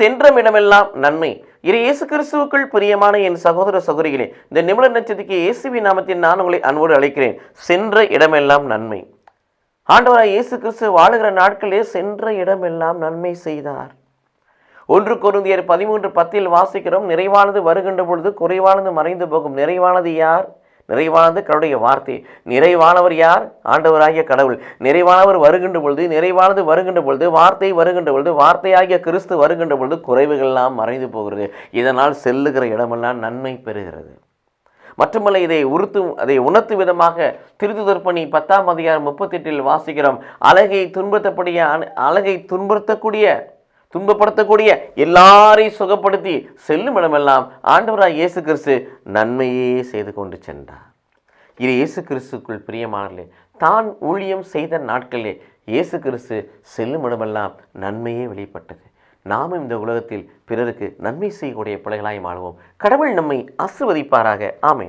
சென்ற இடமெல்லாம் நன்மை. இரு இயேசு கிறிஸ்துவுக்குள் பிரியமான என் சகோதர சகோதரிகளே இந்த நிமிட நட்சத்திற்கு இயேசுவி நாமத்தில் நான் உங்களை அன்போடு அழைக்கிறேன். சென்ற இடமெல்லாம் நன்மை. ஆண்டவராய் இயேசு கிறிஸ்து வாழுகிற நாட்களே சென்ற இடமெல்லாம் நன்மை செய்தார். ஒன்று கொருந்தியர் பதிமூன்று பத்தில் வாசிக்கிறோம் நிறைவானது வருகின்ற பொழுது குறைவானது மறைந்து போகும். நிறைவானது யார்? நிறைவானது கடவுளுடைய வார்த்தை. நிறைவானவர் யார்? ஆண்டவராகிய கடவுள். நிறைவானவர் வருகின்ற பொழுது நிறைவானது வருகின்ற பொழுது வார்த்தை வருகின்ற பொழுது வார்த்தையாகிய கிறிஸ்து வருகின்ற பொழுது குறைவுகள்லாம் மறைந்து போகிறது. இதனால் செல்லுகிற இடமெல்லாம் நன்மை பெறுகிறது. மட்டுமல்ல இதை உறுத்தும் அதை உணர்த்தும் விதமாக திருத்துதற்பணி பத்தாம் அதிகாரம் முப்பத்தெட்டில் வாசிக்கிறோம். அழகை துன்பத்தக்கூடிய அழகை துன்புறுத்தக்கூடிய துன்பப்படுத்தக்கூடிய எல்லாரையும் சுகப்படுத்தி செல்லும் இடமெல்லாம் ஆண்டவராய் இயேசு கிறிஸ்து நன்மையே செய்து கொண்டு சென்றார். இது இயேசு கிறிஸ்துக்குள் பிரியமானே தான் ஊழியம் செய்த நாட்களிலே இயேசு கிறிஸ்து செல்லும் இடமெல்லாம் நன்மையே வெளிப்பட்டது. நாமும் இந்த உலகத்தில் பிறருக்கு நன்மை செய்யக்கூடிய பிள்ளைகளாய் மாறுவோம். கடவுள் நம்மை ஆசிர்வதிப்பாராக. ஆமேன்.